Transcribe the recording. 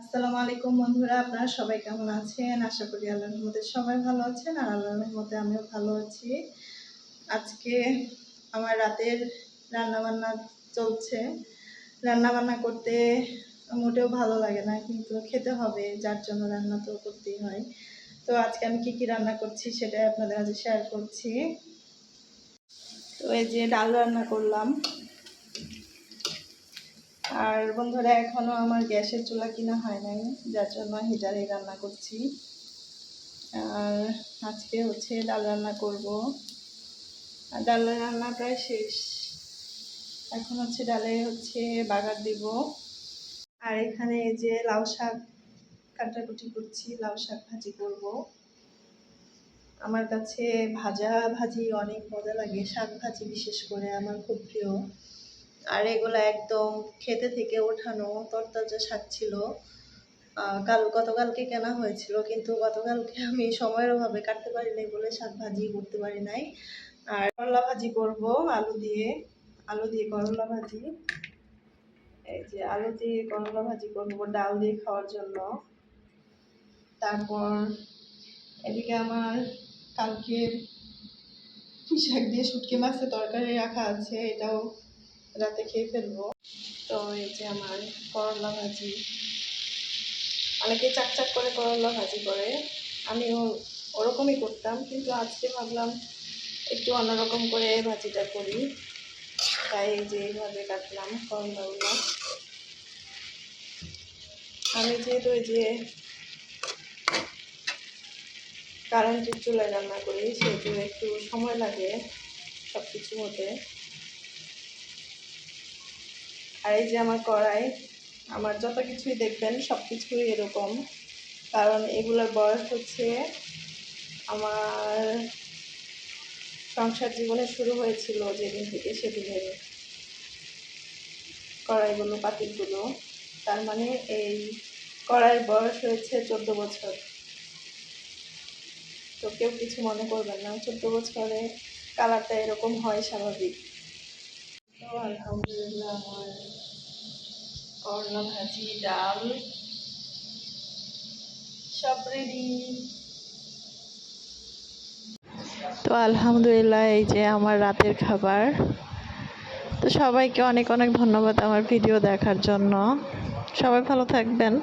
আসসালামু আলাইকুম বন্ধুরা, আপনারা সবাই কেমন আছেন? আশা করি আল্লাহর রহমতে সবাই ভালো আছেন আর আল্লাহর রহমতে আমিও ভালো আছি। আজকে আমার রাতের রান্না বান্না চলছে। রান্না বান্না করতে মোটেও ভালো লাগে না, কিন্তু খেতে হবে, যার জন্য রান্না তো করতেই হয়। তো আজকে আমি কি কি রান্না করছি সেটাই আপনাদের মাঝে শেয়ার করছি। তো এই যে ডাল রান্না করলাম। আর বন্ধুরা, এখনও আমার গ্যাসের চুলা কিনা হয় নাই, যার জন্য হিটারে রান্না করছি। আর আজকে হচ্ছে ডাল রান্না করব। আর ডাল রান্না প্রায় শেষ। এখন হচ্ছে ডালে হচ্ছে বাগার দিব। আর এখানে যে লাউ শাক কাটাকুটি করছি, লাউ শাক ভাজি করব। আমার কাছে ভাজা ভাজি অনেক মজা লাগে, শাক ভাজি বিশেষ করে আমার খুব প্রিয়। আর এগুলো একদম খেতে থেকে ওঠানো তরতাজা শাক ছিল। কাল, গতকালকে কেনা হয়েছিল, কিন্তু গতকালকে আমি সময়ের অভাবে কাটতে পারি নাই বলে শাক ভাজি করতে পারি নাই। আর করলা ভাজি করব আলু দিয়ে আলু দিয়ে করলা ভাজি। এই যে আলু দিয়ে করলা ভাজি করব, ডাল দিয়ে খাওয়ার জন্য। তারপর এদিকে আমার কালকের পুঁই শাক দিয়ে শুটকি মাছের তরকারি রাখা আছে, এটাও রাতে খেয়ে ফেলব। তো এই যে আমার করলা ভাজি। অনেকে চাক চাক করে করলা ভাজি করে। আমিও ওরকমই করতাম, কিন্তু আজকে ভাবলাম একটু অন্যরকম করে ভাজিটা করি। তাই যে এইভাবে কাটলাম করলাগুলো। আমি যেহেতু এই যে কারেন্টের চুলায় রান্না করি, সেহেতু একটু সময় লাগে সব কিছু হতে। আর এই যে আমার কড়াই, আমার যত কিছুই দেখবেন সব কিছুই এরকম। কারণ এগুলোর বয়স হচ্ছে আমার সংসার জীবনে শুরু হয়েছিল যেদিন থেকে সেদিনের কড়াইগুলো, পাতিলগুলো। তার মানে এই কড়াইয়ের বয়স হয়েছে চোদ্দ বছর। তো কেউ কিছু মনে করবেন না, চোদ্দ বছরে কালারটা এরকম হয় স্বাভাবিক। তো আলহামদুলিল্লাহ ভাজি, ডাল, সব রেডি তো আলহামদুলিল্লাহ, এই যে আমার রাতের খাবার। তো সবাইকে অনেক অনেক ধন্যবাদ আমার ভিডিও দেখার জন্য। সবাই ভালো থাকবেন।